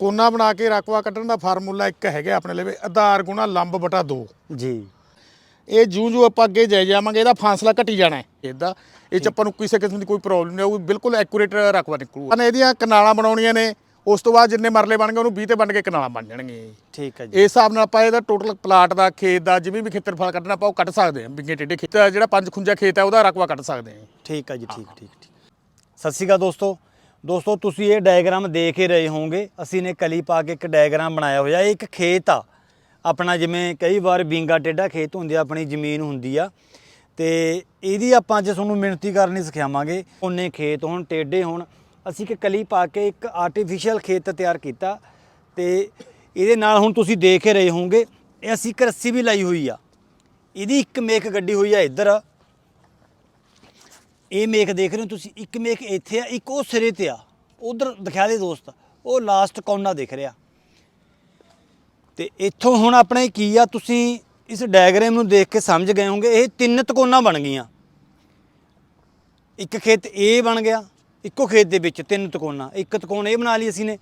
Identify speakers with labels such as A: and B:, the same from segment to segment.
A: ਤਕੋਨਾ ਬਣਾ ਕੇ ਰਕਵਾ ਕੱਢਣ ਦਾ ਫਾਰਮੂਲਾ ਇੱਕ ਹੈਗਾ ਆਪਣੇ ਲਈ ਆਧਾਰ ਗੁਣਾ ਲੰਬ ਬਟਾ 2
B: ਜੀ।
A: ਇਹ ਜੂੰ ਜੂ ਆਪਾਂ ਅੱਗੇ ਜਾਈ ਜਾਵਾਂਗੇ ਇਹਦਾ ਫਾਸਲਾ ਘਟੀ ਜਾਣਾ ਹੈ। ਇਹਦਾ ਇਹ ਚ ਆਪਾਂ ਨੂੰ ਕਿਸੇ ਕਿਸਮ ਦੀ ਕੋਈ ਪ੍ਰੋਬਲਮ ਨਹੀਂ ਆਊਗੀ ਬਿਲਕੁਲ ਐਕੂਰੇਟ ਰਕਵਾ ਨਿਕਲੂਗਾ। ਨੇ ਇਹਦੀਆਂ ਕਨਾਲਾਂ ਬਣਾਉਣੀਆਂ ਨੇ ਉਸ ਤੋਂ ਬਾਅਦ ਜਿੰਨੇ ਮਰਲੇ ਬਣ ਗਏ ਉਹਨੂੰ 20 ਤੇ ਵੰਡ ਕੇ ਕਨਾਲਾਂ ਬਣ ਜਾਣਗੀਆਂ ਜੀ।
B: ਠੀਕ ਹੈ ਜੀ।
A: ਇਸ ਹਿਸਾਬ ਨਾਲ ਆਪਾਂ ਇਹਦਾ ਟੋਟਲ ਪਲਾਟ ਦਾ ਖੇਤ ਦਾ ਜਿਵੇਂ ਵੀ ਖੇਤਰਫਲ ਕੱਢਣਾ ਆਪਾਂ ਉਹ ਕੱਢ ਸਕਦੇ ਹਾਂ। ਬਿੰਗੇ ਟੇਡੇ ਖੇਤ ਜਿਹੜਾ ਪੰਜ ਖੁੰਜਾ ਖੇਤ ਹੈ ਉਹਦਾ ਰਕਵਾ ਕੱਢ ਸਕਦੇ ਹਾਂ।
B: ਠੀਕ ਹੈ ਜੀ ਠੀਕ ਠੀਕ ਠੀਕ ਸਤਿ ਸ਼੍ਰੀ ਅਕਾਲ ਦੋਸਤੋ। ਦੋਸਤੋ, ਤੁਸੀਂ ਇਹ ਡਾਇਗਰਾਮ ਦੇਖ ਹੀ ਰਹੇ ਹੋਵੋਗੇ। ਅਸੀਂ ਨੇ ਕਲੀ ਪਾ ਕੇ ਇੱਕ ਡਾਇਗਰਾਮ ਬਣਾਇਆ ਹੋਇਆ। ਇਹ ਇੱਕ ਖੇਤ ਆ। ਆਪਣਾ ਜਿਵੇਂ ਕਈ ਵਾਰ ਬਿੰਗਾ ਟੇਡਾ ਖੇਤ ਹੁੰਦੇ ਆ, ਆਪਣੀ ਜ਼ਮੀਨ ਹੁੰਦੀ ਆ। ਤੇ ਇਹਦੀ ਆਪਾਂ ਅੱਜ ਤੁਹਾਨੂੰ ਮਿਹਨਤੀ ਕਰਨੀ ਸਿਖਾਵਾਂਗੇ ਉਹਨੇ ਖੇਤ ਹੋਣ ਟੇਡੇ ਹੋਣ। ਅਸੀਂ ਇੱਕ ਕਲੀ ਪਾ ਕੇ ਇੱਕ ਆਰਟੀਫੀਸ਼ੀਅਲ ਖੇਤ ਤਿਆਰ ਕੀਤਾ। ਤੇ ਇਹਦੇ ਨਾਲ ਹੁਣ ਤੁਸੀਂ ਦੇਖ ਹੀ ਰਹੇ ਹੋਵੋਗੇ, ਇਹ ਅਸੀਂ ਇੱਕ ਰੱਸੀ ਵੀ ਲਾਈ ਹੋਈ ਆ। ਇਹਦੀ ਇੱਕ ਮੇਖ ਗੱਡੀ ਹੋਈ ਆ ਇੱਧਰ। ਇਹ ਮੇਖ ਦੇਖ ਰਹੇ ਹੋ ਤੁਸੀਂ, ਇੱਕ ਮੇਖ ਇੱਥੇ ਆ, ਇੱਕ ਉਹ ਸਿਰੇ ਤੇ ਆ। ਉਧਰ ਦਿਖਾ ਦੇ ਦੋਸਤ, ਉਹ ਲਾਸਟ ਕੋਨਾ ਦਿਖ ਰਿਹਾ। ਤੇ ਇੱਥੋਂ ਹੁਣ ਆਪਣੇ ਕੀ ਆ, ਤੁਸੀਂ ਇਸ ਡਾਇਗਰਾਮ ਨੂੰ ਦੇਖ ਕੇ ਸਮਝ ਗਏ ਹੋਗੇ ਇਹ ਤਿੰਨ ਤਕੋਨਾ ਬਣ ਗਈਆਂ। ਇੱਕ ਖੇਤ ਇਹ ਬਣ ਗਿਆ, ਇੱਕੋ ਖੇਤ ਦੇ ਵਿੱਚ ਤਿੰਨ ਤਕੋਨਾ ਇੱਕ ਤਕੋਨ ਇਹ ਬਣਾ ਲਈ ਅਸੀਂ ਨੇ,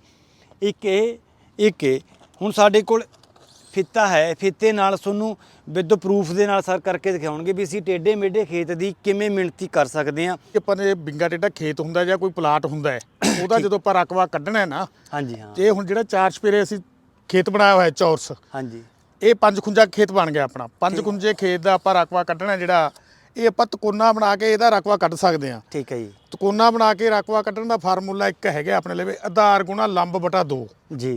B: ਇੱਕ ਇਹ ਇੱਕ ਇਹ ਹੁਣ ਸਾਡੇ ਕੋਲ ਫਿੱਤਾ ਹੈ ਫਿੱਤੇ ਨਾਲ ਤੁਹਾਨੂੰ ਵਿਦ ਪ੍ਰੂਫ ਦੇ ਨਾਲ ਸਰ ਕਰਕੇ ਦਿਖਾਉਣਗੇ ਵੀ ਅਸੀਂ ਟੇਡੇ ਮੇਡੇ ਖੇਤ ਦੀ ਕਿਵੇਂ ਮਿਣਤੀ ਕਰ ਸਕਦੇ ਹਾਂ।
A: ਆਪਾਂ ਨੇ ਬਿੰਗਾ ਟੇਡਾ ਖੇਤ ਹੁੰਦਾ ਜਾਂ ਕੋਈ ਪਲਾਟ ਹੁੰਦਾ ਹੈ ਉਹਦਾ ਜਦੋਂ ਆਪਾਂ ਰਕਵਾ ਕੱਢਣਾ ਹੈ ਨਾ
B: ਹਾਂਜੀ ਹਾਂ।
A: ਤੇ ਹੁਣ ਜਿਹੜਾ ਚਾਰ ਚਪੇਰੇ ਅਸੀਂ ਖੇਤ ਬਣਾਇਆ ਹੋਇਆ ਹੈ ਚੌਰਸ
B: ਹਾਂਜੀ।
A: ਇਹ ਪੰਜ ਖੁੰਜਾ ਖੇਤ ਬਣ ਗਿਆ ਆਪਣਾ। ਪੰਜ ਖੁੰਜੇ ਖੇਤ ਦਾ ਆਪਾਂ ਰਕਵਾ ਕੱਢਣਾ ਜਿਹੜਾ ਇਹ ਆਪਾਂ ਤਕੋਨਾ ਬਣਾ ਕੇ ਇਹਦਾ ਰਕਵਾ ਕੱਢ ਸਕਦੇ ਹਾਂ।
B: ਠੀਕ ਹੈ ਜੀ।
A: ਤਕੋਨਾ ਬਣਾ ਕੇ ਰਕਵਾ ਕੱਢਣ ਦਾ ਫਾਰਮੂਲਾ ਇੱਕ ਹੈਗਾ ਆਪਣੇ ਲਈ ਆਧਾਰ ਗੁਣਾ ਲੰਬ ਬਟਾ 2
B: ਜੀ।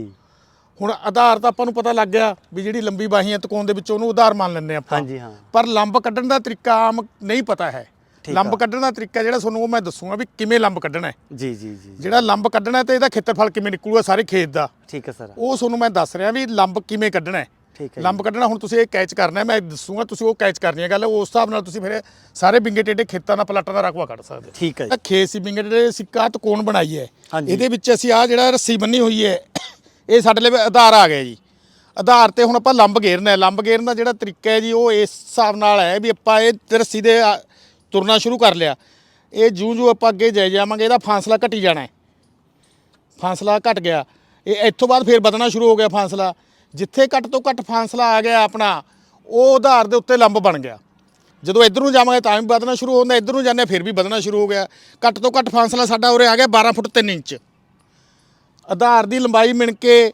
A: ਹੁਣ ਆਧਾਰ ਤਾਂ ਆਪਾਂ ਨੂੰ ਪਤਾ ਲੱਗ ਗਿਆ ਵੀ ਜਿਹੜੀ ਲੰਬੀ ਬਾਹੀ ਹੈ ਤਕੋਨ ਦੇ ਵਿੱਚ ਉਹਨੂੰ ਆਧਾਰ ਮੰਨ ਲੈਂਦੇ ਆਪਾਂ।
B: ਹਾਂਜੀ ਹਾਂ।
A: ਪਰ ਲੰਬ ਕੱਢਣ ਦਾ ਤਰੀਕਾ ਆਮ ਨਹੀਂ ਪਤਾ ਹੈ। ਲੰਬ। ਕੱਢਣ ਦਾ ਤਰੀਕਾ ਜਿਹੜਾ ਤੁਹਾਨੂੰ ਉਹ ਮੈਂ ਦੱਸੂਗਾ ਵੀ ਕਿਵੇਂ ਲੰਬ ਕੱਢਣਾ ਹੈ।
B: ਜੀ ਜੀ ਜੀ
A: ਜਿਹੜਾ ਲੰਬ ਕੱਢਣਾ ਤੇ ਇਹਦਾ ਖੇਤਰਫਲ ਕਿਵੇਂ ਨਿਕਲੂਗਾ ਸਾਰੇ ਖੇਤ ਦਾ।
B: ਠੀਕ ਹੈ ਸਰ।
A: ਉਹ ਤੁਹਾਨੂੰ ਮੈਂ ਦੱਸ ਰਿਹਾ ਵੀ ਲੰਬ ਕਿਵੇਂ ਕੱਢਣਾ ਹੈ।
B: ਠੀਕ ਹੈ
A: ਲੰਬ ਕੱਢਣਾ ਹੁਣ ਤੁਸੀਂ ਇਹ ਕੈਚ ਕਰਨਾ ਹੈ ਮੈਂ ਦੱਸੂਗਾ ਤੁਸੀਂ ਉਹ ਕੈਚ ਕਰਨੀ ਹੈ ਗੱਲ ਉਸ ਹਿਸਾਬ ਨਾਲ ਤੁਸੀਂ ਫਿਰ ਸਾਰੇ ਬਿੰਗੇ ਟੇਡੇ ਖੇਤਾਂ ਦਾ ਪਲਾਟਾਂ ਦਾ ਰਕਵਾ ਕੱਢ ਸਕਦੇ
B: ਠੀਕ ਹੈ ਜੀ।
A: ਖੇਤ ਸੀ ਬਿੰਗੇ ਟੇਡੇ ਸਿੱਕਾ ਤਕੋਣ ਬਣਾਈ ਹੈ। ਇਹਦੇ ਵਿੱਚ ਅਸੀਂ ਆ ਜਿਹੜਾ ਰੱਸੀ ਬੰਨੀ ਹੋਈ ਹੈ ਇਹ ਸਾਡੇ ਲਈ ਆਧਾਰ ਆ ਗਿਆ ਜੀ। ਆਧਾਰ ਤੇ ਹੁਣ ਆਪਾਂ ਲੰਬ ਘੇਰਨਾ ਹੈ। ਲੰਬ ਗੇਰਨ ਦਾ ਜਿਹੜਾ ਤਰੀਕਾ ਹੈ ਜੀ, ਉਹ ਇਸ ਹਿਸਾਬ ਨਾਲ ਹੈ ਵੀ ਆਪਾਂ ਇਹ ਤੇ ਰੱਸੀ ਦੇ ਤੁਰਨਾ ਸ਼ੁਰੂ ਕਰ ਲਿਆ। ਇਹ ਜੂੰ ਜੂ ਆਪਾਂ ਅੱਗੇ ਜਾਈ ਜਾਵਾਂਗੇ, ਇਹਦਾ ਫਾਸਲਾ ਘਟੀ ਜਾਣਾ ਹੈ। ਫਾਸਲਾ ਘਟ ਗਿਆ। ਇਹ ਇੱਥੋਂ ਬਾਅਦ ਫੇਰ ਵਧਣਾ ਸ਼ੁਰੂ ਹੋ ਗਿਆ ਫਾਸਲਾ। ਜਿੱਥੇ ਘੱਟ ਤੋਂ ਘੱਟ ਫਾਸਲਾ ਆ ਗਿਆ ਆਪਣਾ, ਉਹ ਆਧਾਰ ਦੇ ਉੱਤੇ ਲੰਬ ਬਣ ਗਿਆ। ਜਦੋਂ ਇੱਧਰ ਨੂੰ ਜਾਵਾਂਗੇ ਤਾਂ ਵੀ ਵਧਣਾ ਸ਼ੁਰੂ ਹੁੰਦਾ, ਇੱਧਰ ਨੂੰ ਜਾਂਦੇ ਫਿਰ ਵੀ ਵਧਣਾ ਸ਼ੁਰੂ ਹੋ ਗਿਆ। ਘੱਟ ਤੋਂ ਘੱਟ ਫਾਸਲਾ ਸਾਡਾ ਉਰੇ ਆ ਗਿਆ 12 ਫੁੱਟ 3 ਇੰਚ। ਆਧਾਰ ਦੀ ਲੰਬਾਈ ਮਿਣ ਕੇ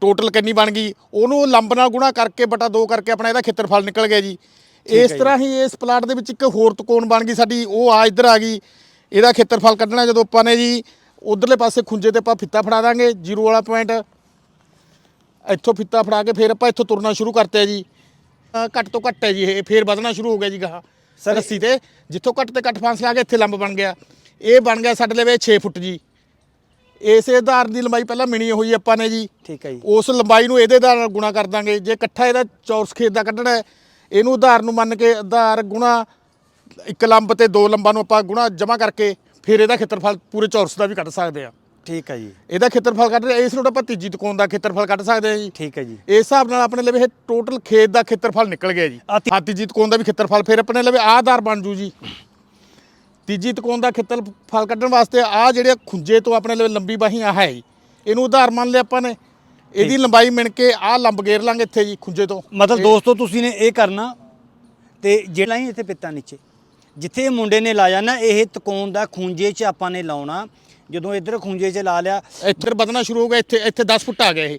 A: ਟੋਟਲ ਕਿੰਨੀ ਬਣ ਗਈ ਉਹਨੂੰ ਲੰਬ ਨਾਲ ਗੁਣਾ ਕਰਕੇ ਬਟਾ 2 ਕਰਕੇ ਆਪਣਾ ਇਹਦਾ ਖੇਤਰਫਲ ਨਿਕਲ ਗਿਆ ਜੀ। ਇਸ ਤਰ੍ਹਾਂ ਹੀ ਇਸ ਪਲਾਟ ਦੇ ਵਿੱਚ ਇੱਕ ਹੋਰ ਤਕੋਣ ਬਣ ਗਈ ਸਾਡੀ ਉਹ ਆ ਇੱਧਰ ਆ ਗਈ। ਇਹਦਾ ਖੇਤਰਫਲ ਕੱਢਣਾ ਜਦੋਂ ਆਪਾਂ ਨੇ ਜੀ ਉਧਰਲੇ ਪਾਸੇ ਖੁੰਝੇ ਤੇ ਆਪਾਂ ਫਿੱਤਾ ਫੜਾ ਦਾਂਗੇ ਜ਼ੀਰੋ ਵਾਲਾ ਪੁਆਇੰਟ ਇੱਥੋਂ ਫਿੱਤਾ ਫੜਾ ਕੇ ਫਿਰ ਆਪਾਂ ਇੱਥੋਂ ਤੁਰਨਾ ਸ਼ੁਰੂ ਕਰਤੇ ਜੀ। ਅਹ ਘੱਟ ਤੋਂ ਘੱਟ ਹੈ ਜੀ ਇਹ ਫਿਰ ਵਧਣਾ ਸ਼ੁਰੂ ਹੋ ਗਿਆ ਜੀ ਗਾਹਾਂ।
B: ਸਰ,
A: ਰੱਸੀ ਤੇ ਜਿੱਥੋਂ ਘੱਟ ਤੇ ਘੱਟ ਫਾਸਲਾ ਆ ਗਿਆ ਇੱਥੇ ਲੰਬ ਬਣ ਗਿਆ। ਇਹ ਬਣ ਗਿਆ ਸਾਡੇ ਲਈ 6 ਫੁੱਟ ਜੀ। ਇਸੇ ਆਧਾਰ ਦੀ ਲੰਬਾਈ ਪਹਿਲਾਂ ਮਿਣੀ ਹੋਈ ਆਪਾਂ ਨੇ ਜੀ।
B: ਠੀਕ ਹੈ ਜੀ।
A: ਉਸ ਲੰਬਾਈ ਨੂੰ ਇਹਦੇ ਨਾਲ ਗੁਣਾ ਕਰ ਦਾਂਗੇ। ਜੇ ਇਕੱਠਾ ਇਹਦਾ ਚੌਰਸ ਖੇਤ ਦਾ ਕੱਢਣਾ ਹੈ ਇਹਨੂੰ ਆਧਾਰ ਨੂੰ ਮੰਨ ਕੇ ਆਧਾਰ ਗੁਣਾ ਇੱਕ ਲੰਬ ਤੇ ਦੋ ਲੰਬਾਂ ਨੂੰ ਆਪਾਂ ਗੁਣਾ ਜਮਾ ਕਰਕੇ ਫਿਰ ਇਹਦਾ ਖੇਤਰਫਲ ਪੂਰੇ ਚੌਰਸ ਦਾ ਵੀ ਕੱਢ ਸਕਦੇ ਆ
B: ਠੀਕ ਹੈ ਜੀ।
A: ਇਹਦਾ ਖੇਤਰਫਲ ਕੱਢ ਇਸ ਨੂੰ ਆਪਾਂ ਤੀਜੀ ਤਕੋਣ ਦਾ ਖੇਤਰਫਲ ਕੱਢ ਸਕਦੇ ਆ ਜੀ।
B: ਠੀਕ ਹੈ ਜੀ।
A: ਇਸ ਹਿਸਾਬ ਨਾਲ ਆਪਣੇ ਲਈ ਇਹ ਟੋਟਲ ਖੇਤ ਦਾ ਖੇਤਰਫਲ ਨਿਕਲ ਗਿਆ ਜੀ। ਆ ਤੀਜੀ ਤਕੋਣ ਦਾ ਵੀ ਖੇਤਰਫਲ ਫਿਰ ਆਪਣੇ ਲਈ ਆਹ ਆਧਾਰ ਬਣ ਜੂ ਜੀ। ਤੀਜੀ ਤਕੋਣ ਦਾ ਖੇਤਰਫਲ ਕੱਢਣ ਵਾਸਤੇ ਆ ਜਿਹੜੇ ਖੁੰਝੇ ਤੋਂ ਆਪਣੇ ਲਈ ਲੰਬੀ ਬਾਹੀ ਆ ਹੈ ਇਹਨੂੰ ਉਧਾਰ ਮੰਨ ਲਿਆ ਆਪਾਂ ਨੇ। ਇਹਦੀ ਲੰਬਾਈ ਮਿਣ ਕੇ ਆ ਲੰਬ ਗੇਰ ਲਾਂਗੇ ਇੱਥੇ ਜੀ ਖੁੰਝੇ ਤੋਂ।
B: ਮਤਲਬ ਦੋਸਤੋ ਤੁਸੀਂ ਨੇ ਇਹ ਕਰਨਾ ਤੇ ਜਿਹੜਾ ਹੀ ਇੱਥੇ ਪਿੱਤਾ ਨੀਚੇ। ਜਿੱਥੇ ਇਹ ਮੁੰਡੇ ਨੇ ਲਾਇਆ ਨਾ ਇਹ ਤਕੋਨ ਦਾ ਖੂੰਜੇ 'ਚ ਆਪਾਂ ਨੇ ਲਾਉਣਾ। ਜਦੋਂ ਇੱਧਰ ਖੂੰਜੇ 'ਚ ਲਾ ਲਿਆ।
A: ਇੱਥੇ ਵਧਣਾ ਸ਼ੁਰੂ ਹੋ ਗਿਆ ਇੱਥੇ ਇੱਥੇ 10 ਫੁੱਟ ਆ ਗਿਆ ਇਹ।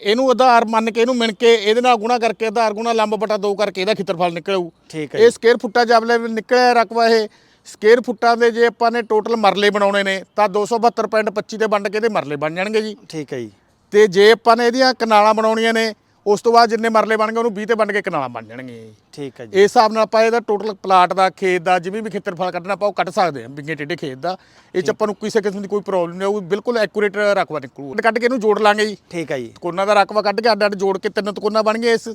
A: ਇਹਨੂੰ ਆਧਾਰ ਮੰਨ ਕੇ ਇਹਨੂੰ ਮਿਣ ਕੇ ਇਹਦੇ ਨਾਲ ਗੁਣਾ ਕਰਕੇ ਆਧਾਰ ਗੁਣਾ ਲੰਬ ਬਟਾ 2 ਕਰਕੇ ਇਹਦਾ ਖੇਤਰਫਲ ਨਿਕਲੂ।
B: ਠੀਕ ਹੈ
A: ਇਹ ਸਕੁਅਰ ਫੁੱਟਾਂ ਜਾਬਲੇ ਨਿਕਲਿਆ ਰਕਬਾ ਇਹ। ਸਕੁਅਰ ਫੁੱਟਾਂ ਦੇ ਜੇ ਆਪਾਂ ਨੇ ਟੋਟਲ ਮਰਲੇ ਬਣਾਉਣੇ ਨੇ ਤਾਂ 272.25 ਤੇ ਵੰਡ ਕੇ ਇਹਦੇ ਮਰਲੇ ਬਣ ਜਾਣਗੇ ਜੀ।
B: ਠੀਕ ਹੈ ਜੀ।
A: ਤੇ ਜੇ ਆਪਾਂ ਨੇ ਇਹਦੀਆਂ ਕਨਾਲਾਂ ਬਣਾਉਣੀਆਂ ਨੇ ਉਸ ਤੋਂ ਬਾਅਦ ਜਿੰਨੇ ਮਰਲੇ ਬਣ ਗਏ ਉਹਨੂੰ 20 ਤੇ ਵੰਡ ਕੇ ਕਨਾਲਾਂ ਬਣ ਜਾਣਗੀਆਂ ਜੀ।
B: ਠੀਕ ਹੈ
A: ਇਸ
B: ਜੀ
A: ਹਿਸਾਬ ਨਾਲ ਆਪਾਂ ਇਹਦਾ ਟੋਟਲ ਪਲਾਟ ਦਾ ਖੇਤ ਦਾ ਜਿਵੇਂ ਵੀ ਖੇਤਰਫਲ ਕੱਢਣਾ ਆਪਾਂ ਉਹ ਕੱਢ ਸਕਦੇ ਹਾਂ ਬਿੰਗੇ ਟੇਡੇ ਖੇਤ ਦਾ। ਇਹ ਚ ਆਪਾਂ ਨੂੰ ਕਿਸੇ ਕਿਸਮ ਦੀ ਕੋਈ ਪ੍ਰੋਬਲਮ ਨਹੀਂ ਆਊਗੀ ਬਿਲਕੁਲ ਐਕੂਰੇਟ ਰਕਬਾ ਨਿਕਲੂ। ਕੱਢ ਕੇ ਇਹਨੂੰ ਜੋੜ ਲਾਂਗੇ ਜੀ।
B: ਠੀਕ ਹੈ ਜੀ।
A: ਤਕੋਨਾ ਦਾ ਰਕਬਾ ਕੱਢ ਕੇ ਅੱਡ ਅੱਡ ਜੋੜ ਕੇ ਤਿੰਨ ਤਕੋਨਾ ਬਣ ਗਏ ਇਸ।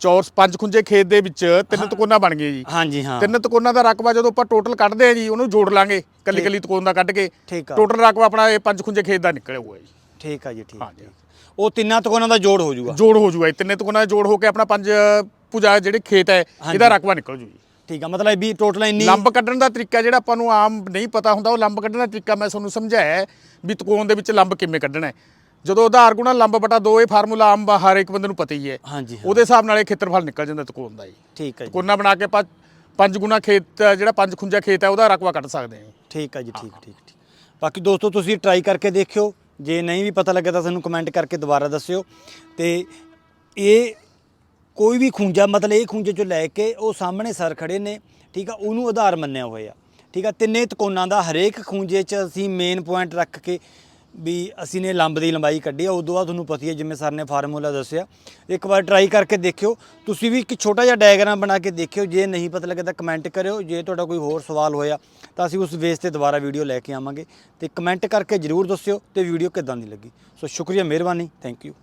A: ਚੌਰਸ ਪੰਜ ਖੁੰਝੇ ਖੇਤ ਦੇ ਵਿੱਚ ਤਿੰਨ ਤਕੋਨਾ ਬਣ ਗਏ ਜੀ।
B: ਹਾਂਜੀ ਹਾਂ।
A: ਤਿੰਨ ਤਕੋਨਾ ਦਾ ਰਕਬਾ ਜਦੋਂ ਆਪਾਂ ਟੋਟਲ ਕੱਢਦੇ ਆ ਜੀ ਉਹਨੂੰ ਜੋੜ ਲਾਂਗੇ ਕੱਲੀ ਕੱਲੀ ਤਕੋਨ ਦਾ ਕੱਢ ਕੇ।
B: ਠੀਕ ਆ।
A: ਟੋਟਲ ਰਕਬਾ ਆਪਣਾ ਇਹ ਪੰਜ ਖੁੰਝੇ ਖੇਤ ਦਾ ਨਿਕਲਿਆ ਹੋਇਆ ਜੀ।
B: ਠੀਕ ਹੈ ਜੀ ਠੀਕ
A: ਹਾਂਜੀ।
B: ਉਹ ਤਿੰਨਾਂ ਤਕੋਨਾਂ ਦਾ ਜੋੜ ਹੋ ਜਾਊਗਾ
A: ਜੋੜ ਹੋ ਜੂਗਾ ਜੀ। ਤਿੰਨੇ ਤਕੋਨਾ ਦਾ ਜੋੜ ਹੋ ਕੇ ਆਪਣਾ ਪੰਜ ਭੁਜਾ ਜਿਹੜੇ ਖੇਤ ਹੈ ਇਹਦਾ ਰਕਬਾ ਨਿਕਲ ਜੂ ਜੀ।
B: ਠੀਕ ਆ ਮਤਲਬ ਵੀ ਟੋਟਲ ਇੰਨੀ
A: ਲੰਬ ਕੱਢਣ ਦਾ ਤਰੀਕਾ ਜਿਹੜਾ ਆਪਾਂ ਨੂੰ ਆਮ ਨਹੀਂ ਪਤਾ ਹੁੰਦਾ ਉਹ ਲੰਬ ਕੱਢਣ ਦਾ ਤਰੀਕਾ ਮੈਂ ਤੁਹਾਨੂੰ ਸਮਝਾਇਆ ਵੀ ਤਕੋਣ ਦੇ ਵਿੱਚ ਲੰਬ ਕਿਵੇਂ ਕੱਢਣਾ ਹੈ। ਜਦੋਂ ਆਧਾਰ ਗੁਣਾ ਲੰਬ ਬਟਾ 2 ਇਹ ਫਾਰਮੂਲਾ ਆਮ ਹਰ ਇੱਕ ਬੰਦੇ ਨੂੰ ਪਤਾ ਹੀ ਹੈ।
B: ਹਾਂਜੀ
A: ਉਹਦੇ ਹਿਸਾਬ ਨਾਲ ਇਹ ਖੇਤਰਫਲ ਨਿਕਲ ਜਾਂਦਾ ਤਕੋਣ ਦਾ ਜੀ।
B: ਠੀਕ ਹੈ ਜੀ।
A: ਕੋਨਾ ਬਣਾ ਕੇ ਆਪਾਂ ਪੰਜ ਗੁਣਾ ਖੇਤ ਜਿਹੜਾ ਪੰਜ ਖੁੰਜਾ ਖੇਤ ਹੈ ਉਹਦਾ ਰਕਬਾ ਕੱਢ ਸਕਦੇ ਹਾਂ।
B: ਠੀਕ ਹੈ ਜੀ ਠੀਕ ਠੀਕ ਠੀਕ। ਬਾਕੀ ਦੋਸਤੋ ਤੁਸੀਂ ਟਰਾਈ ਕਰਕੇ ਦੇਖਿਓ। ਜੇ ਨਹੀਂ ਵੀ ਪਤਾ ਲੱਗਿਆ ਤਾਂ ਸਾਨੂੰ ਕਮੈਂਟ ਕਰਕੇ ਦੁਬਾਰਾ ਦੱਸਿਓ। ਤੇ ਇਹ ਕੋਈ ਵੀ ਖੂੰਜਾ ਮਤਲਬ ਇਹ ਖੂੰਜੇ ਚੋਂ ਲੈ ਕੇ ਉਹ ਸਾਹਮਣੇ ਸਰ ਖੜੇ ਨੇ ਠੀਕ ਆ ਉਹਨੂੰ ਆਧਾਰ ਮੰਨਿਆ ਹੋਇਆ। ਠੀਕ ਆ ਤਿੰਨੇ ਤਕੋਨਾਂ ਦਾ ਹਰੇਕ ਖੂੰਜੇ 'ਚ ਅਸੀਂ ਮੇਨ ਪੁਆਇੰਟ ਰੱਖ ਕੇ ਵੀ ਅਸੀਂ ਨੇ ਲੰਬ ਦੀ ਲੰਬਾਈ ਕੱਢੀ ਆ, ਉਦੋਂ ਬਾਅਦ ਤੁਹਾਨੂੰ ਪਤਾ ਹੀ ਹੈ ਜਿਵੇਂ ਸਰ ਨੇ ਫਾਰਮੂਲਾ ਦੱਸਿਆ। ਇੱਕ ਵਾਰ ਟਰਾਈ ਕਰਕੇ ਦੇਖਿਓ। ਤੁਸੀਂ ਵੀ ਇੱਕ ਛੋਟਾ ਜਿਹਾ ਡਾਇਗਰਾਮ ਬਣਾ ਕੇ ਦੇਖਿਓ। ਜੇ ਨਹੀਂ ਪਤਾ ਲੱਗਿਆ ਤਾਂ ਕਮੈਂਟ ਕਰਿਓ। ਜੇ ਤੁਹਾਡਾ ਕੋਈ ਹੋਰ ਸਵਾਲ ਹੋਇਆ ਤਾਂ ਅਸੀਂ ਉਸ ਵੇਸ ਤੇ ਦੁਬਾਰਾ ਵੀਡੀਓ ਲੈ ਕੇ ਆਵਾਂਗੇ। ਤੇ ਕਮੈਂਟ ਕਰਕੇ ਜਰੂਰ ਦੱਸਿਓ ਤੇ ਵੀਡੀਓ ਕਿੱਦਾਂ ਦੀ ਲੱਗੀ। ਸੋ ਸ਼ੁਕਰੀਆ, ਮਿਹਰਬਾਨੀ। Thank you